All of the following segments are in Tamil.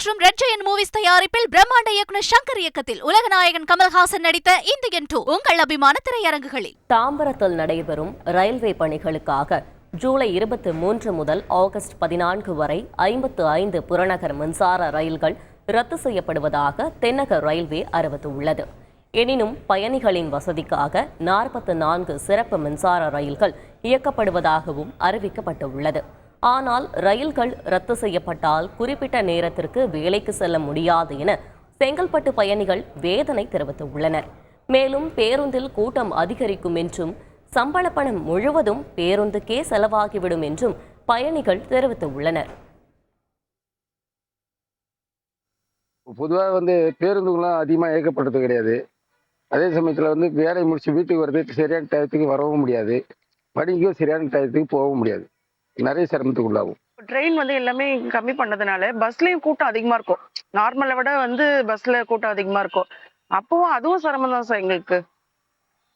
மற்றும் ரெட் ஜெயன் மூவிஸ் தயாரிப்பில் பிரம்மாண்ட இயக்குனர் சங்கர் இயக்கத்தில் உலகநாயகன் கமல்ஹாசன் நடித்த இந்தியன் டூ உங்கள் அபிமான திரையரங்குகளில். தாம்பரத்தில் நடைபெறும் ரயில்வே பணிகளுக்காக ஜூலை இருபத்தி மூன்று முதல் ஆகஸ்ட் பதினான்கு வரை ஐம்பத்து ஐந்து புறநகர் மின்சார ரயில்கள் ரத்து செய்யப்படுவதாக தென்னக ரயில்வே அறிவித்துள்ளது. எனினும் பயணிகளின் வசதிக்காக நாற்பத்து நான்கு சிறப்பு மின்சார ரயில்கள் இயக்கப்படுவதாகவும் அறிவிக்கப்பட்டுள்ளது. ஆனால் ரயில்கள் ரத்து செய்யப்பட்டால் குறிப்பிட்ட நேரத்திற்கு வேலைக்கு செல்ல முடியாது என செங்கல்பட்டு பயணிகள் வேதனை தெரிவித்துள்ளனர். மேலும் பேருந்தில் கூட்டம் அதிகரிக்கும் என்றும் சம்பள பணம் முழுவதும் பேருந்துக்கே செலவாகிவிடும் என்றும் பயணிகள் தெரிவித்துள்ளனர். பொதுவாக வந்து பேருந்துகள்லாம் அதிகமாக இயக்கப்படுறது கிடையாது. அதே சமயத்தில் வந்து வேலை முடிச்சு வீட்டுக்கு வர்றதுக்கு சரியான டயத்துக்கு வரவும் முடியாது. படிக்கும் சரியான டயத்துக்கு போகவும் முடியாது. நிறைய சிரமத்துக்கு உள்ளாகும். ட்ரெயின் வந்து எல்லாமே கம்மி பண்ணதுனால பஸ்லயும் கூட்டம் அதிகமா இருக்கும். நார்மலை விட வந்து பஸ்ல கூட்டம் அதிகமா இருக்கும். அப்பவும் அதுவும் சிரமம் தான் சார் எங்களுக்கு.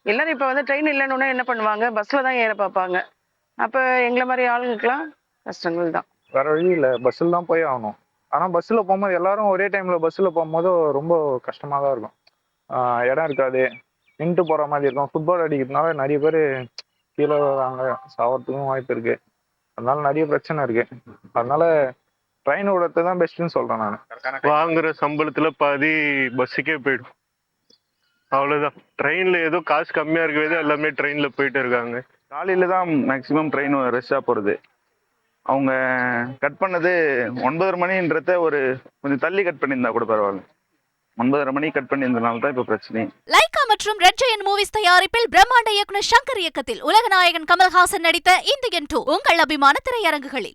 எல்லாரும் இப்ப வந்து ட்ரெயின் இல்லைன்னு என்ன பண்ணுவாங்க? பஸ்ல தான் ஏற பார்ப்பாங்க. அப்ப எங்களை மாதிரி ஆளுங்களுக்குலாம் கஷ்டங்கள் தான். வேற வழி இல்லை. பஸ்ஸில் தான் போய் ஆகணும். ஆனால் பஸ்ஸில் போகும்போது எல்லாரும் ஒரே டைமில் பஸ்ஸில் போகும்போது ரொம்ப கஷ்டமாக தான் இருக்கும். இடம் இருக்காது. நின்றுட்டு போகிற மாதிரி இருக்கும். ஃபுட்பால் அடிக்கிறதுனால நிறைய பேர் கீழே வராங்க சாவறதுக்கும் வாய்ப்பு இருக்கு. அதனால நிறைய பிரச்சனை இருக்கு. அதனால ட்ரெயின் விடுறது தான் பெஸ்ட்டுன்னு சொல்கிறேன் நான். வாங்குற சம்பளத்துல பாதி பஸ்ஸுக்கே போயிடும். அவ்வளவுதான். ட்ரெயின்ல ஏதோ காசு கம்மியா இருக்கவே எல்லாமே ட்ரெயின்ல போயிட்டு இருக்காங்க. காலையில தான் மேக்ஸிமம் ட்ரெயின் ரஷ்ஷாக போகிறது அவங்க கட் பண்ணது ஒன்பதரை மணின்றத ஒரு கொஞ்சம் தள்ளி கட் பண்ணியிருந்தா கூட பரவாயில்ல. ஒன்பதரை மணி கட் பண்ணியிருந்தனால தான் இப்போ பிரச்சனை லைகா மற்றும் ரெட் ஜெயன் மூவிஸ் தயாரிப்பில் பிரம்மாண்ட இயக்குனர் சங்கர் இயக்கத்தில் உலகநாயகன் கமல்ஹாசன் நடித்த இந்தியன் டூ உங்கள் அபிமான திரையரங்குகளில்.